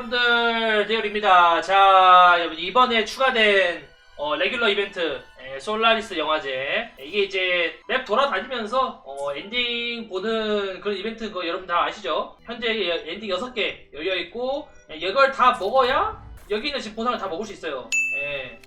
여러분들 데이얼입니다. 자 여러분 이번에 추가된 어, 레귤러 이벤트 예, 솔라리스 영화제 이게 이제 맵 돌아다니면서 어, 엔딩 보는 그런 이벤트인 거 여러분 다 아시죠? 현재 예, 엔딩 6개 열려있고 예, 이걸 다 먹어야 여기 있는 집 보상을 다 먹을 수 있어요. 예.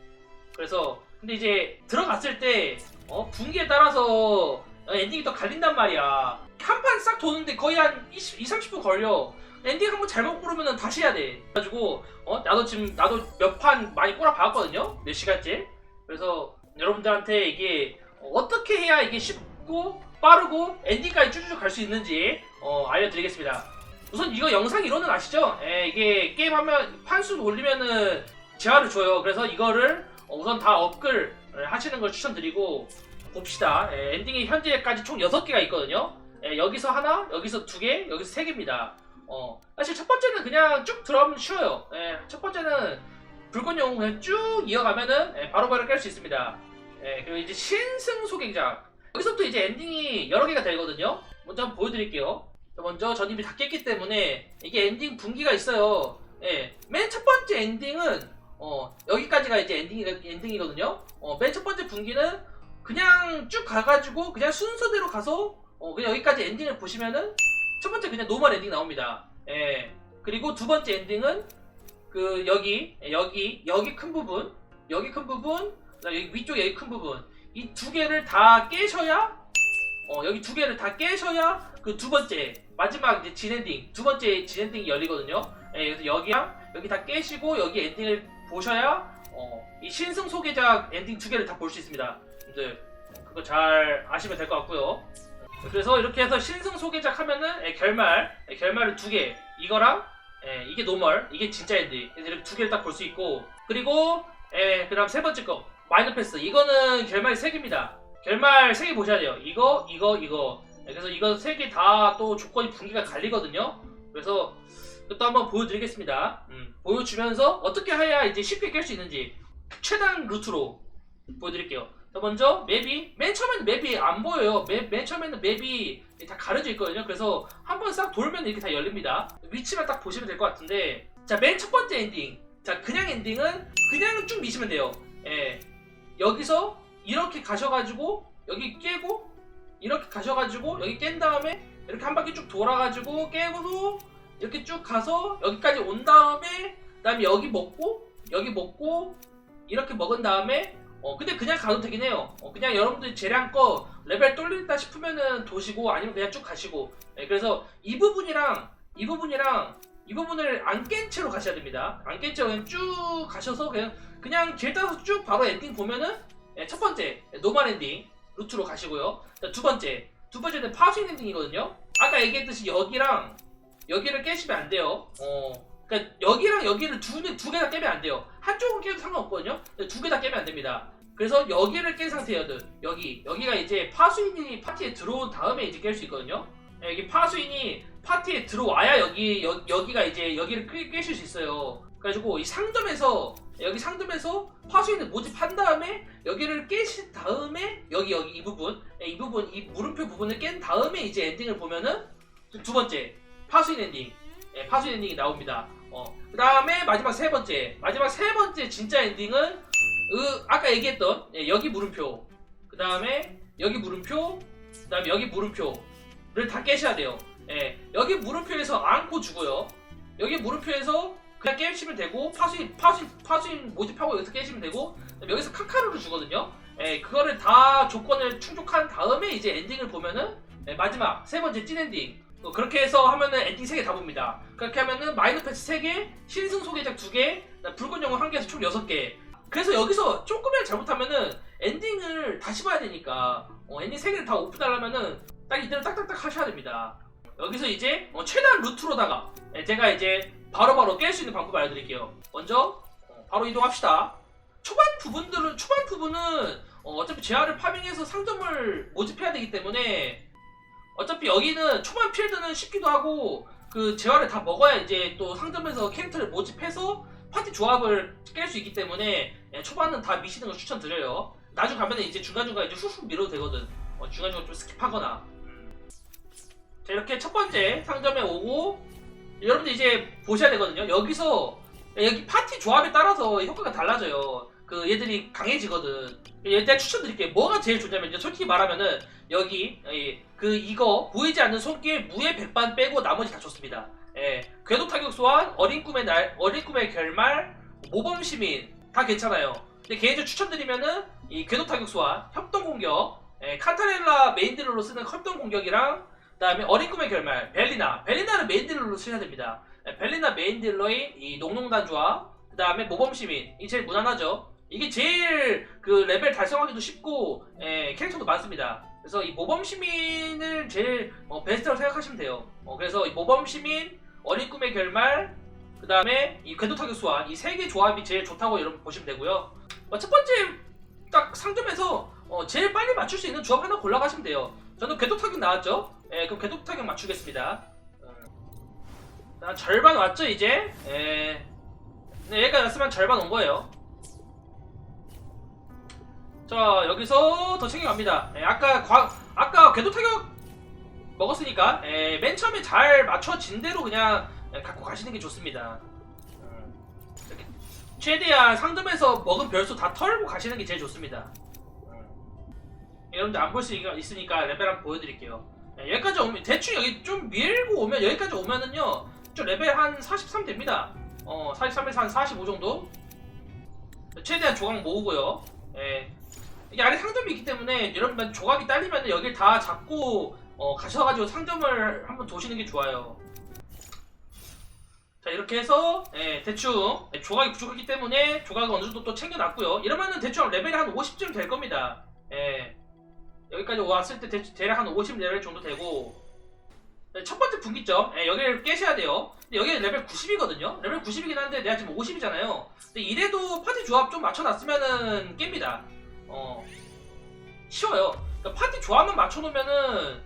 그래서 근데 이제 들어갔을 때 어, 분기에 따라서 어, 엔딩이 또 갈린단 말이야. 한 판 싹 도는데 거의 한 20, 20, 30분 걸려. 엔딩 한번 잘못 고르면 다시 해야 돼. 그래가지고 어 나도 지금 나도 몇 판 많이 꼬라 박았거든요. 몇 시간째. 그래서 여러분들한테 이게 어떻게 해야 이게 쉽고 빠르고 엔딩까지 쭉쭉 갈 수 있는지 어, 알려드리겠습니다. 우선 이거 영상 이론은 아시죠? 예, 이게 게임 하면 판수 올리면은 재화를 줘요. 그래서 이거를 어, 우선 다 업글 하시는 걸 추천드리고 봅시다. 예, 엔딩이 현재까지 총 6개가 있거든요. 예, 여기서 하나, 여기서 두 개, 여기서 세 개입니다. 어, 사실 첫 번째는 그냥 쭉 들어가면 쉬워요. 예, 첫 번째는 불꽃 영웅 그냥 쭉 이어가면은 예, 바로바로 깰 수 있습니다. 예, 그리고 이제 신승 소개작. 여기서부터 이제 엔딩이 여러 개가 되거든요. 먼저 한번 보여드릴게요. 자, 먼저 전 이미 다 깼기 때문에 이게 엔딩 분기가 있어요. 예, 맨 첫 번째 엔딩은 어, 여기까지가 이제 엔딩이, 엔딩이거든요. 어, 맨 첫 번째 분기는 그냥 쭉 가가지고 그냥 순서대로 가서 어, 그냥 여기까지 엔딩을 보시면은 첫 번째 그냥 노멀 엔딩 나옵니다. 예. 그리고 두 번째 엔딩은 그 여기 예, 여기 여기 큰 부분 여기 큰 부분 여기 위쪽 여기 큰 부분 이 두 개를 다 깨셔야 어 여기 두 개를 다 깨셔야 그 두 번째 마지막 이제 진 엔딩 두 번째 진 엔딩이 열리거든요. 예, 그래서 여기랑 여기 다 깨시고 여기 엔딩을 보셔야 어, 이 신승 소개작 엔딩 두 개를 다 볼 수 있습니다. 여러분들 그거 잘 아시면 될 것 같고요. 그래서 이렇게 해서 신승 소개작 하면은 예, 결말 예, 결말을 두 개 이거랑 예, 이게 노멀 이게 진짜 엔딩 이렇게 두 개를 딱 볼 수 있고 그리고 예, 그다음 세 번째 거 마이너 패스 이거는 결말이 세 개입니다. 결말 세 개 보셔야 돼요. 이거 이거 이거 예, 그래서 이거 세 개 다 또 조건이 분기가 갈리거든요. 그래서 또 한번 보여드리겠습니다. 음, 보여주면서 어떻게 해야 이제 쉽게 깰 수 있는지 최단 루트로 보여드릴게요. 자, 먼저 맵이 맨 처음에는 맵이 안 보여요. 맵, 맨 처음에는 맵이 다 가려져 있거든요. 그래서 한 번 싹 돌면 이렇게 다 열립니다. 위치만 딱 보시면 될 것 같은데 자 맨 첫 번째 엔딩 자 그냥 엔딩은 그냥 쭉 미시면 돼요. 예 여기서 이렇게 가셔가지고 여기 깨고 이렇게 가셔가지고 여기 깬 다음에 이렇게 한 바퀴 쭉 돌아가지고 깨고 이렇게 쭉 가서 여기까지 온 다음에 그다음에 여기 먹고 여기 먹고 이렇게 먹은 다음에 어 근데 그냥 가도 되긴 해요. 어 그냥 여러분들 재량껏 레벨 뚫린다 싶으면은 도시고 아니면 그냥 쭉 가시고. 예, 그래서 이 부분이랑 이 부분이랑 이 부분을 안 깬 채로 가셔야 됩니다. 안 깬 채로 그냥 쭉 가셔서 그냥 그냥 길 따라서 쭉 바로 엔딩 보면은 예, 첫 번째 예, 노멀 엔딩 루트로 가시고요. 자, 두 번째 두 번째는 파수인 엔딩이거든요. 아까 얘기했듯이 여기랑 여기를 깨시면 안 돼요. 어. 그러니까 여기랑 여기를 두두 개 다 깨면 안 돼요. 한쪽은 깨도 상관없거든요. 두 개 다 깨면 안 됩니다. 그래서 여기를 깬 상태여든 여기 여기가 이제 파수인이 파티에 들어온 다음에 이제 깰 수 있거든요. 예, 여기 파수인이 파티에 들어와야 여기 여, 여기가 이제 여기를 깨, 깨실 수 있어요. 그래가지고 이 상점에서 여기 상점에서 파수인을 모집한 다음에 여기를 깨신 다음에 여기 여기 이 부분 예, 이 부분 이 물음표 부분을 깬 다음에 이제 엔딩을 보면은 두 번째 파수인 엔딩 예, 파수인 엔딩이 나옵니다. 어, 그 다음에 마지막 세 번째. 마지막 세 번째 진짜 엔딩은 으, 아까 얘기했던 예, 여기 물음표. 그 다음에 여기 물음표 그 다음에 여기 물음표를 다 깨셔야 돼요. 예, 여기 물음표에서 안고 주고요. 여기 물음표에서 그냥 깨시면 되고 파수인 파수인 파수인 모집하고 여기서 깨시면 되고 여기서 카카로를 주거든요. 예, 그거를 다 조건을 충족한 다음에 이제 엔딩을 보면은 예, 마지막 세 번째 찐 엔딩 어, 그렇게 해서 하면은 엔딩 3개 다 봅니다. 그렇게 하면은 마이너 패치 3개, 신승 소개작 2개, 붉은 영웅 1개에서 총 6개. 그래서 여기서 조금이라도 잘못하면은 엔딩을 다시 봐야 되니까 어, 엔딩 3개를 다 오픈하려면은 딱 이대로 딱딱딱 하셔야 됩니다. 여기서 이제 어, 최단 루트로다가 예, 제가 이제 바로바로 깰 수 있는 방법 알려드릴게요. 먼저 어, 바로 이동합시다. 초반 부분들은 초반 부분은 어, 어차피 재화를 파밍해서 상점을 모집해야 되기 때문에 어차피 여기는 초반 필드는 쉽기도 하고 그 재화를 다 먹어야 이제 또 상점에서 캐릭터를 모집해서 파티 조합을 깰 수 있기 때문에 예, 초반은 다 미시는 걸 추천드려요. 나중 가면은 이제 중간중간 이제 훅훅 밀어도 되거든. 어, 중간중간 좀 스킵하거나. 자 이렇게 첫 번째 상점에 오고 여러분들 이제 보셔야 되거든요. 여기서 여기 파티 조합에 따라서 효과가 달라져요. 그 얘들이 강해지거든. 일단 추천드릴게요. 뭐가 제일 좋냐면 이제 솔직히 말하면은 여기 이, 그 이거 보이지 않는 손길 무의 백반 빼고 나머지 다 좋습니다. 예, 궤도 타격 소환, 어린 꿈의 날, 어린 꿈의 결말, 모범 시민 다 괜찮아요. 근데 개인적으로 추천드리면은 이 궤도 타격 소환, 협동 공격, 예, 카타렐라 메인 딜러로 쓰는 협동 공격이랑 그다음에 어린 꿈의 결말, 벨리나, 벨리나를 메인 딜러로 쓰셔야 됩니다. 예, 벨리나 메인 딜러인 이 농농단 조합, 그다음에 모범 시민 이 제일 무난하죠. 이게 제일 그 레벨 달성하기도 쉽고 예, 캐릭터도 많습니다. 그래서 이 모범 시민을 제일 어, 베스트라고 생각하시면 돼요. 어, 그래서 이 모범 시민, 어린 꿈의 결말, 그 다음에 이 궤도 타격 소환 이세 개 조합이 제일 좋다고 여러분 보시면 되고요. 어, 첫 번째 딱 상점에서 어, 제일 빨리 맞출 수 있는 조합 하나 골라가시면 돼요. 저는 궤도 타격 나왔죠? 예, 그럼 궤도 타격 맞추겠습니다. 어, 자, 절반 왔죠 이제? 예. 네, 여기까지 왔으면 절반 온 거예요. 자 여기서 더 챙겨갑니다. 예, 아까 과, 아까 궤도 타격 먹었으니까 예, 맨 처음에 잘 맞춰진 대로 그냥 예, 갖고 가시는 게 좋습니다. 음, 최대한 상점에서 먹은 별수 다 털고 가시는 게 제일 좋습니다. 음. 여러분들 안 볼 수 있으니까 레벨 한번 보여드릴게요. 예, 여기까지 오면 대충 여기 좀 밀고 오면 여기까지 오면은요 좀 레벨 한 43 됩니다. 어 43에서 한 45 정도. 최대한 조각 모으고요. 예. 이게 아래 상점이 있기 때문에 여러분 조각이 딸리면 여길 다 잡고 어, 가셔가지고 상점을 한번 도시는 게 좋아요. 자 이렇게 해서 예, 대충 예, 조각이 부족하기 때문에 조각을 어느 정도 또 챙겨놨고요. 이러면은 대충 레벨이 한 50쯤 될 겁니다. 예, 여기까지 왔을 때 대, 대략 한 50레벨 정도 되고 네, 첫 번째 분기점 예, 여기를 깨셔야 돼요. 근데 여기 레벨 90이거든요. 레벨 90이긴 한데 내가 지금 50이잖아요. 근데 이래도 파티 조합 좀 맞춰놨으면은 깹니다. 어 쉬워요. 그러니까 파티 조합만 맞춰놓으면은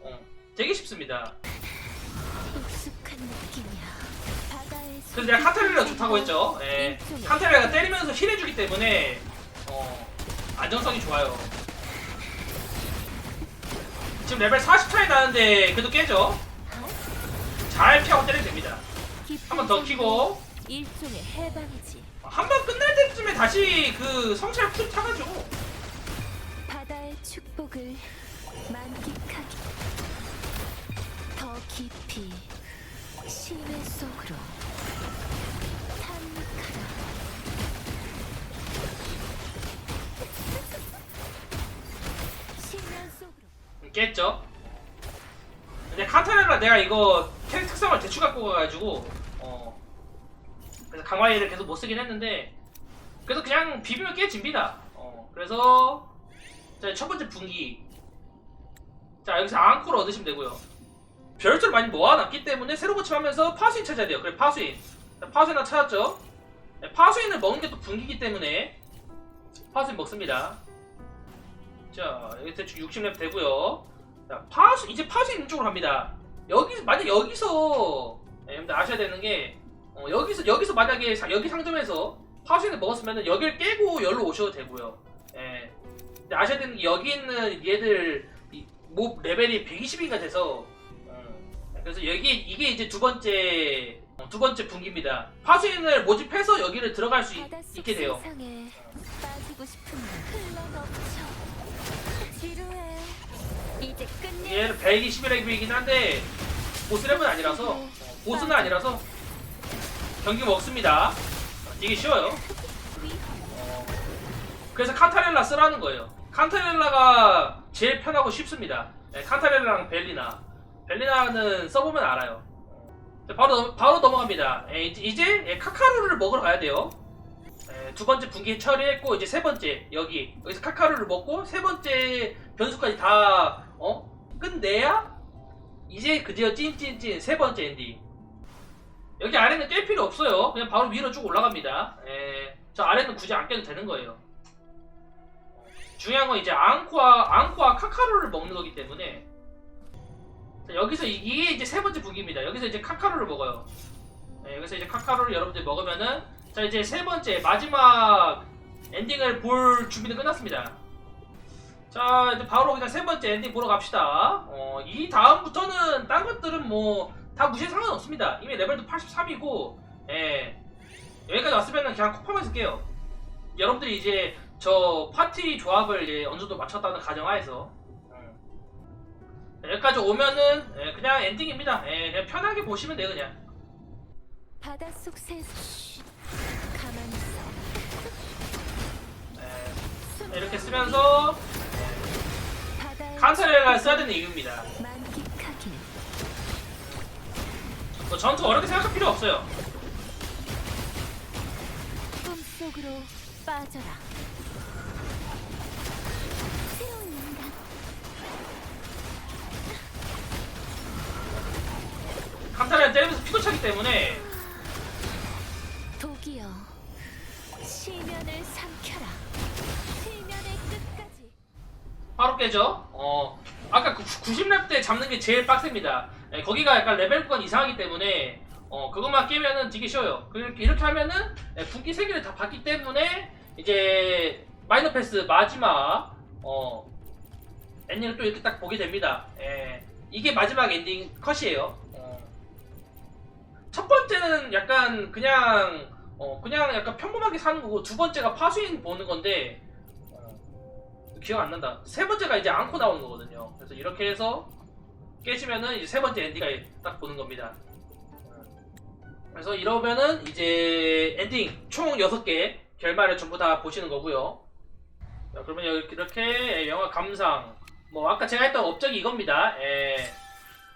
어, 되게 쉽습니다. 익숙한 느낌이야. 바다의 그래서 내가 카타리가 좋다고 했죠. 예. 카타리가 때리면서 힐해주기 때문에 어, 안정성이 좋아요. 지금 레벨 40 차이 나는데 그래도 깨죠. 잘 피하고 때리면 됩니다. 한번더 키고 일종의 해방이지. 한 번 끝날 때쯤에 다시 그 성찰 풀 타가지고 바다의 축복을 만끽하기. 더 깊이 심해 속으로 탐닉하라. 심연 속으로. 깼죠. 근데 카타레라 내가 이거 캐릭 특성을 대충 갖고 가가지고 어 그래서 강화이를 계속 못 쓰긴 했는데 그래서 그냥 비비면 깨집니다. 어 그래서 자 첫 번째 분기 자 여기서 앙코를 얻으시면 되고요. 별줄 많이 모아놨기 때문에 새로 고침하면서 파수인 찾아야 돼요. 그래 파수인 자, 파수인 하나 찾았죠. 네, 파수인을 먹는 게 또 분기기 때문에 파수인 먹습니다. 자 여기 대충 60렙 되고요. 자, 파수 이제 파수 있는 쪽으로 갑니다. 여기 만약 여기서 네, 여러분들 아셔야 되는 게 어, 여기서 여기서 만약에 사- 여기 상점에서 파수인을 먹었으면 여기를 깨고 열로 오셔도 되고요. 예. 근데 아셔야 되는 게 여기 있는 얘들 이, 뭐 레벨이 120인가 돼서 어, 그래서 여기 이게 이제 두 번째 어, 두 번째 분기입니다. 파수인을 모집해서 여기를 들어갈 수 있, 있게 돼요. 세상에 빠지고 싶은 흘러넘쳐. 지루해. 이제 끝내. 얘는 121렉이긴 한데 보스랩은 아니라서 어, 보스는 아니라서 경기 먹습니다. 이게 쉬워요. 어, 그래서 칸타렐라 쓰라는 거예요. 칸타렐라가 제일 편하고 쉽습니다. 네, 칸타렐라랑 벨리나. 벨리나는 써보면 알아요. 자, 바로 바로 넘어갑니다. 예, 이제, 예, 카카루를 먹으러 가야 돼요. 예, 두 번째 분기 처리했고 이제 세 번째 여기 여기서 카카루를 먹고 세 번째 변수까지 다 어? 끝내야 이제 드디어 찐찐찐 세 번째 엔딩. 여기 아래는 깰 필요 없어요. 그냥 바로 위로 쭉 올라갑니다. 예, 저 아래는 굳이 안 깨도 되는 거예요. 중요한 건 이제 앙코와 앙코와 카카루를 먹는 거기 때문에 자, 여기서 이- 이게 이제 세 번째 북입니다. 여기서 이제 카카루를 먹어요. 예, 여기서 이제 카카루를 여러분들 먹으면은 자 이제 세 번째 마지막 엔딩을 볼 준비는 끝났습니다. 자 이제 바로 그냥 세 번째 엔딩 보러 갑시다. 어, 이 다음부터는 딴 것들은 뭐 다 무시해 상관없습니다. 이미 레벨도 83이고, 예. 여기까지 왔으면 그냥 콕파만 쓸게요. 여러분들이 이제 저 파티 조합을 이제 어느 정도 맞췄다는 가정하에서 음. 여기까지 오면은 예, 그냥 엔딩입니다. 예, 그냥 편하게 보시면 돼요 그냥. 바닷속 가만히 있어 예, 이렇게 쓰면서 바다의 칸사레가 써야 되는 이유입니다. 전투 어렵게 생각할 필요 없어요. 꿈속으로 빠져라 새로운 칸사레를 때리면서 피도 차기 때문에 독이여 시면을 삼켜라 실면의 끝까지 바로 깨죠. 어, 아까 그 90렙 때 잡는 게 제일 빡셉니다. 예, 거기가 약간 레벨 구간 이상하기 때문에 어, 그것만 깨면은 되게 쉬워요. 이렇게, 이렇게 하면은 예, 분기 3개를 다 봤기 때문에 이제 마이너 패스 마지막 어, 엔딩을 또 이렇게 딱 보게 됩니다. 예, 이게 마지막 엔딩 컷이에요. 어. 첫 번째는 약간 그냥 어, 그냥 약간 평범하게 사는 거고 두 번째가 파수인 보는 건데 어, 기억 안 난다. 세 번째가 이제 앙코 나오는 거거든요. 그래서 이렇게 해서 깨지면은 이제 세 번째 엔딩을 딱 보는 겁니다. 그래서 이러면은 이제 엔딩 총 6개 결말을 전부 다 보시는 거고요. 자, 그러면 이렇게 영화 감상 뭐 아까 제가 했던 업적이 이겁니다. 예.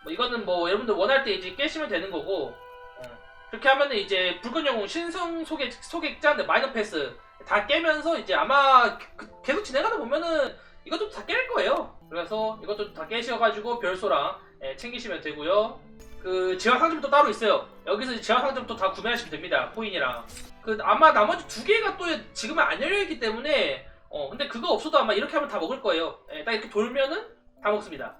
뭐 이거는 뭐 여러분들 원할 때 이제 깨시면 되는 거고 어. 그렇게 하면은 이제 붉은 영웅 신성 소객 소객자인데 마이너 패스 다 깨면서 이제 아마 그- 계속 진행하다 보면은 이것도 다 깰 거예요. 그래서 이것도 다 깨셔가지고 별소랑 예, 챙기시면 되고요. 그 재화 상점도 따로 있어요. 여기서 재화 상점도 다 구매하시면 됩니다. 코인이랑. 그 아마 나머지 두 개가 또 지금은 안 열려 있기 때문에 어 근데 그거 없어도 아마 이렇게 하면 다 먹을 거예요. 예, 딱 이렇게 돌면은 다 먹습니다.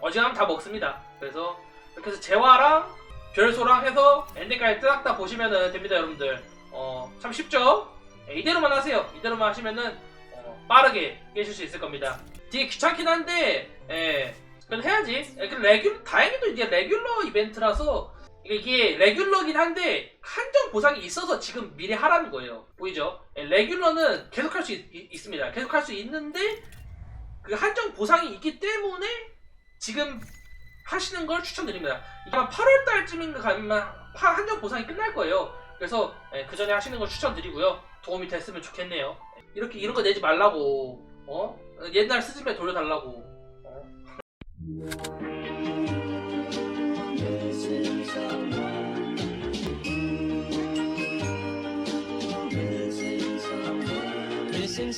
어지간하면 다 먹습니다. 그래서 이렇게 해서 재화랑 별소랑 해서 엔딩까지 딱 다 보시면 됩니다, 여러분들. 어, 참 쉽죠? 예, 이대로만 하세요. 이대로만 하시면은 어, 빠르게 깨실 수 있을 겁니다. 되게 귀찮긴 한데, 예, 그래도 해야지. 예, 그 레귤, 다행히도 이제 레귤러 이벤트라서 이게- 이게 레귤러긴 한데 한정 보상이 있어서 지금 미리 하라는 거예요. 보이죠? 예, 레귤러는 계속 할 수 있습니다. 계속 할 수 있는데 그 한정 보상이 있기 때문에 지금 하시는 걸 추천드립니다. 이게 아마 8월 달쯤인가 가면 파- 한정 보상이 끝날 거예요. 그래서 그 전에 하시는 걸 추천드리고요. 도움이 됐으면 좋겠네요. 이렇게 이런 거 내지 말라고. 어? 옛날 스즈메 돌려달라고. 어? Missing